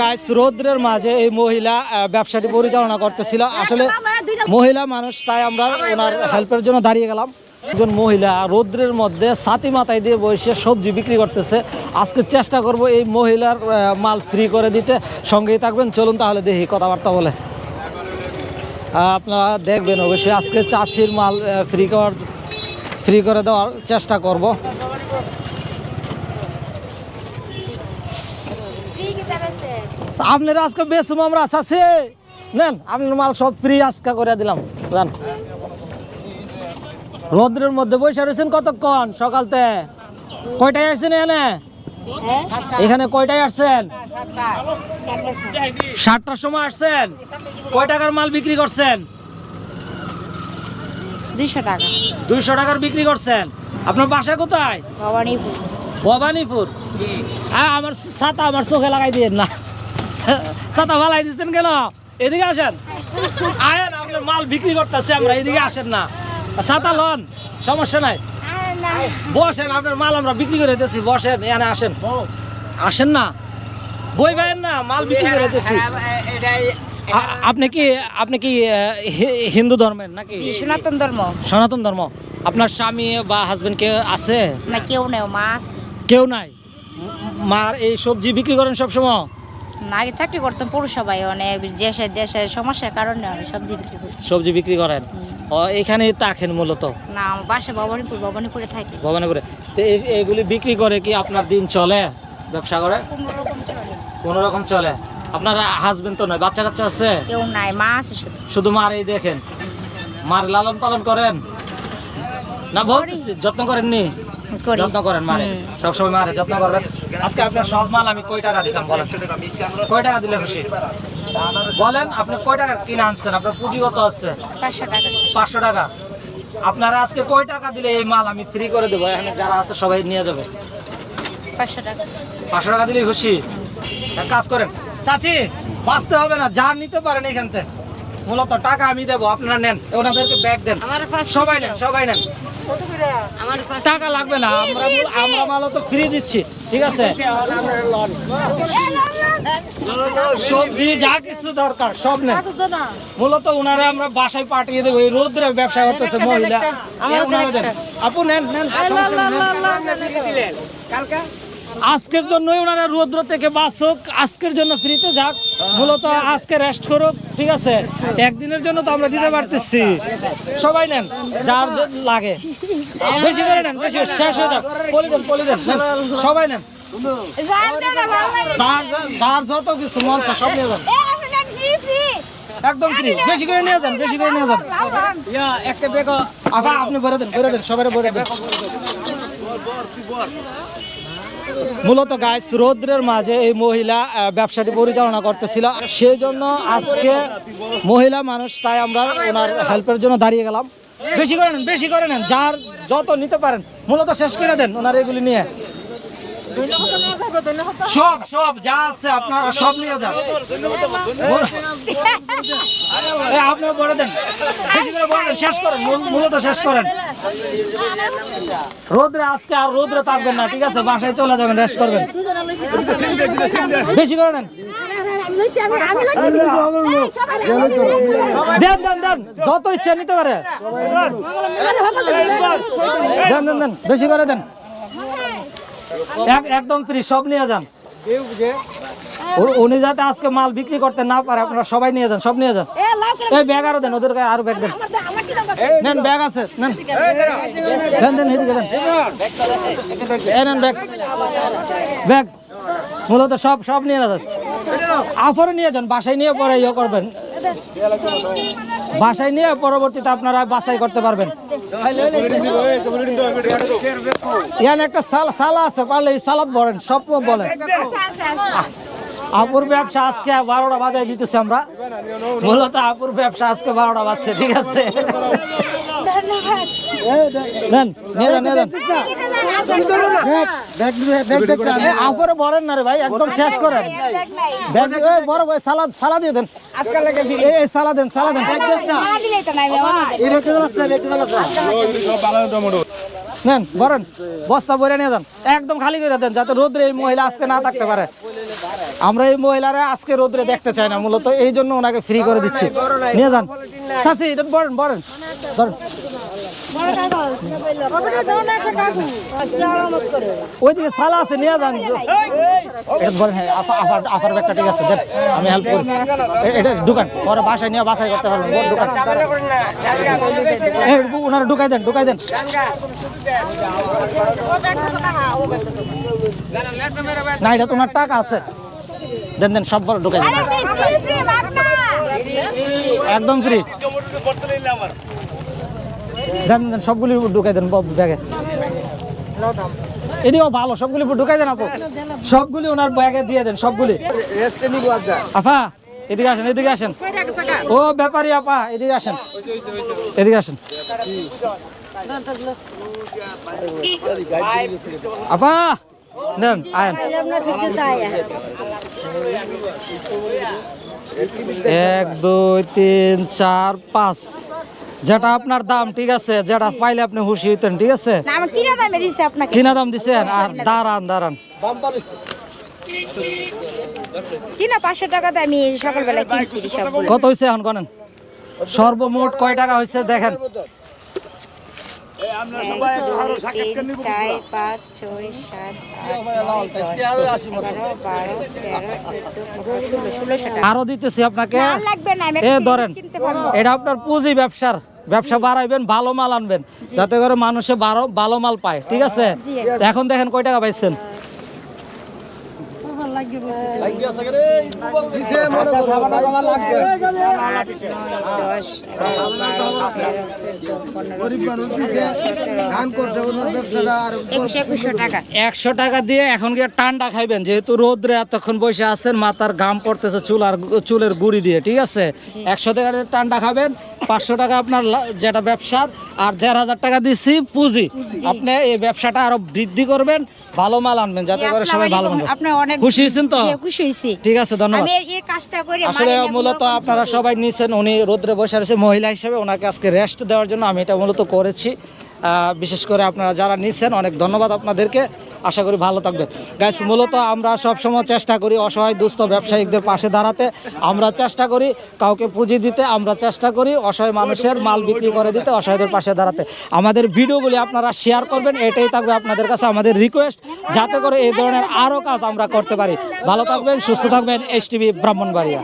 Guys রৌদ্রের মাঝে এই মহিলা ব্যবসাটি পরিচালনা করতেছিল। আসলে মহিলা মানুষ, তাই আমরা ওনার হেল্পের জন্য দাঁড়িয়ে গেলাম। একজন মহিলা রৌদ্রের মধ্যে ছাতি মাথায় দিয়ে বসে সবজি বিক্রি করতেছে। আজকে চেষ্টা করব এই মহিলার মাল ফ্রি করে দিতে। সঙ্গেই থাকবেন, চলুন তাহলে দেখি কথাবার্তা বলে। আপনারা দেখবেন অবশ্যই আজকে চাচির মাল ফ্রি করার ফ্রি করে দেওয়ার চেষ্টা করব। আপনারা আজকে বেসুম আমরা আছে নেন আপনার মাল সব ফ্রি আজকে করে দিলাম। জান রোদ্রের মধ্যে বসে রয়েছেন কতক্ষণ সকালতে? কয়টায় আসছেন এখানে? এখানে কয়টায় আসছেন? সাতটার সময় আসছেন? কয় টাকার মাল বিক্রি করছেন? দুইশো টাকা। দুইশো টাকার বিক্রি করছেন। আপনার বাসা কোথায়? ভবানীপুর। ভবানীপুর? হ্যাঁ আমার ছাতা আমার চোখে লাগাই দিয়ে না। ছাতা ফালাই দিচ্ছেন কেন? এদিকে আসেন। আয়েন আপনার মাল বিক্রি করতেছে আমরা এদিকে আসেন না। ছাতা লন সমস্যা নাই। বসেন আপনার মাল আমরা বিক্রি করে দিতেছি বসেন এখানে আসেন। আসেন না। বই পাইন না মাল বিক্রি করে দিতেছি। আপনি কি আপনি কি হিন্দু ধর্মের নাকি? সনাতন ধর্ম। সনাতন ধর্ম। আপনার স্বামী বা হাজবেন্ড কে আছে? না কেউ নেই মাছ কেউ নাই? মার এই সবজি বিক্রি করেন সব সময় না আগে চাকরি করতাম পৌরসভায় অনেক দেশে দেশে সমস্যার কারণে সবজি বিক্রি করি। সবজি বিক্রি করেন? ও এখানেই থাকেন মূলত? না আমার বাসা ভবানীপুর ভবানীপুরে থাকি। ভবানীপুরে। তো এই- এইগুলি বিক্রি করে কি আপনার দিন চলে ব্যবসা করে? কোনো রকম চলে কোনো রকম চলে। আপনার হাজবেন্ড তো নয় বাচ্চা কাচ্চা আছে? কেউ নাই মা আছে শুধু। শুধু মার এই দেখেন। মার লালন পালন করেন? না বলতেছি যত্ন করেননি? করি। যত্ন করেন হুম। সবসময় মারে যত্ন করবেন। আজকে আপনার সব মাল আমি কয় টাকা দিতাম বলেন? কয় টাকা দিলে খুশি? বলেন আপনি কয় টাকা কিনে আনছেন? আপনার পুঁজি কত আছে? পাঁচশো টাকা। পাঁচশো টাকা। আপনারা আজকে কয় টাকা দিলে এই মাল আমি ফ্রি করে দেবো? এখানে যারা আছে সবাই নিয়ে যাবে। পাঁচশো টাকা। পাঁচশো টাকা দিলেই খুশি? কাজ করেন। চাচি বাঁচতে হবে না যা নিতে পারেন এখান থেকে। মূলত টাকা আমি দেবো আপনারা নেন। ওনাদেরকে ব্যাগ দেন। সবাই নেন সবাই নেন। টাকা লাগবে না আমরা আমরা মালও তো ফ্রি দিচ্ছি ঠিক আছে সবজি যা কিছু দরকার সব নেই মূলত ওনারা আমরা বাসায় পাঠিয়ে দেবো এই রোদ্রে ব্যবসা করতেছে মহিলা। আপু নেন নেন। আজকের জন্যই ওনারা রৌদ্র থেকে বাঁচুক আজকের জন্য ফ্রিতে যাক। মূলত আজকে রেস্ট করুক ঠিক আছে? একদিনের জন্য তো আমরা দিতে পারতেছি। সবাই নেন যার লাগে। বেশি করে নেন বেশি শেষ হয়ে যাক। পলি দেন পলি দেন সবাই নেন। যার যত কিছু মন চায় সব নিয়ে যান। একদম ফ্রি বেশি করে নিয়ে যান বেশি করে নিয়ে যান। আপনি ভরে দেন ভরে দেন সবাই ভরে দেন। মূলত গাইস রৌদ্রের মাঝে এই মহিলা ব্যবসাটি পরিচালনা করতেছিল। সেই জন্য আজকে মহিলা মানুষ, তাই আমরা ওনার হেল্পের জন্য দাঁড়িয়ে গেলাম। বেশি করে নেন, বেশি করে নেন, যার যত নিতে পারেন, মূলত শেষ করে দেন ওনার এগুলি নিয়ে। সব সব, যা আছে আপনারা, সব নিয়ে যান। আপনারা করে দেন। বেশি করে করে দেন, শেষ করেন, মূল- মূলত শেষ করেন। রোদ্রে আজকে আর রোদ্রে থাকবেন না, ঠিক আছে? বাসায় চলে যাবেন রেস্ট করবেন। বেশি করে নেন। দেন দেন দেন, যত ইচ্ছা নিতে পারে। দেন দেন দেন, বেশি করে দেন। একদম ফ্রি সব নিয়ে যান। উনি যাতে আজকে মাল বিক্রি করতে না পারে আপনারা সবাই নিয়ে যান সব নিয়ে যান। এই ব্যাগ আরও দেন ওদেরকে আরও ব্যাগ দেন। নেন ব্যাগ আছে নেন। দেন দেন এদিকে দেন। নেন ব্যাগ ব্যাগ মূলত সব সব নিয়ে যান। আফরও নিয়ে যান বাসায় নিয়ে পরে ইয়ে করবেন। বাসায় নিয়ে পরবর্তীতে আপনারা বাছাই করতে পারবেন। ইয়ান একটা সাল সালা আছে, পারলে এই সালাদ বলেন সব বলেন। আপুর ব্যবসা আজকে বারোটা বাজায় দিতেছি আমরা। মূলত আপুর ব্যবসা আজকে বারোটা বাজছে, ঠিক আছে? একদম শেষ করেন সালাদ বরেন বস্তা বরে নিয়ে যান একদম খালি করে দেন যাতে রোদ্রে এই মহিলা আজকে না থাকতে পারে আমরা এই মহিলারা আজকে রোদ্রে দেখতে চাই না মূলত এই জন্য ওনাকে ফ্রি করে দিচ্ছি নিয়ে যান বলেন বলেন ধরেন ওইদিকে সালা আছে নিয়ে যান। বলেন হ্যাঁ আফার আফার ব্যাগটা ঠিক আছে আমি হেল্প করি এটা দোকান পরে বাসায় নিয়ে বাসায় করতে পারবেন দোকান। ওনারা ঢুকাই দেন ঢুকাই দেন। না এটা তোমার টাকা আছে। দেন দেন সব ঢুকাই দেন। একদম ফ্রি দেন দেন সবগুলি ঢুকাই দেন ব্যাগে। এটিও ভালো সবগুলি ঢুকাই দেন, আপু। সবগুলি ওনার ব্যাগে দিয়ে দেন, সবগুলি। আফা, এদিকে আসেন এদিকে আসেন। ও, ব্যাপারী আপা, এদিকে আসেন। এদিকে আসেন। আপা নেন আয়েন। এক, দুই, তিন, চার, পাঁচ। যেটা আপনার দাম ঠিক আছে যেটা পাইলে আপনি খুশি হইতেন ঠিক আছে কিনা দামে দিচ্ছে দাম দিছেন আর দাঁড়ান দাঁড়ান কিনা পাঁচশো টাকাতে আমি সকালবেলা কত হয়েছে এখন সর্বমোট কয় টাকা হয়েছে দেখেন আরও দিতেছি আপনাকে ধরেন এটা আপনার পুঁজি ব্যবসার ব্যবসা বাড়াইবেন ভালো মাল আনবেন যাতে করে মানুষে ভালো ভালো মাল পায় ঠিক আছে? এখন দেখেন কয় টাকা পাইছেন? একুশ টাকা। একশো টাকা দিয়ে এখন গিয়ে টান্ডা খাইবেন যেহেতু রোদ্রে এতক্ষণ বসে আছেন মাথার ঘাম পড়তেছে চুল আর চুলের গুড়ি দিয়ে ঠিক আছে? একশো টাকা দিয়ে টান্ডা খাবেন পাঁচশো টাকা আপনার যেটা ব্যবসার আর দেড় হাজার টাকা দিচ্ছি পুঁজি। আপনি এই ব্যবসাটা আরও বৃদ্ধি করবেন ভালো মাল আনবেন যাতে করে সবাই ভালো মাল খুশি হয়েছেন তো? খুশি হয়েছি। ঠিক আছে ধন্যবাদ। আসলে মূলত আপনারা সবাই নিছেন উনি রোদ্রে বসে রয়েছে মহিলা হিসেবে ওনাকে আজকে রেস্ট দেওয়ার জন্য আমি এটা মূলত করেছি। বিশেষ করে আপনারা যারা নিচ্ছেন, অনেক ধন্যবাদ আপনাদেরকে। আশা করি ভালো থাকবেন। গাইস মূলত আমরা সবসময় চেষ্টা করি অসহায় দুস্থ ব্যবসায়িকদের পাশে দাঁড়াতে। আমরা চেষ্টা করি কাউকে পুঁজি দিতে, আমরা চেষ্টা করি অসহায় মানুষের মাল বিক্রি করে দিতে, অসহায়দের পাশে দাঁড়াতে। আমাদের ভিডিওগুলি আপনারা শেয়ার করবেন, এটাই থাকবে আপনাদের কাছে আমাদের রিকোয়েস্ট যাতে করে এই ধরনের আরও কাজ আমরা করতে পারি। ভালো থাকবেন, সুস্থ থাকবেন এইচ টিভি ব্রাহ্মণবাড়িয়া।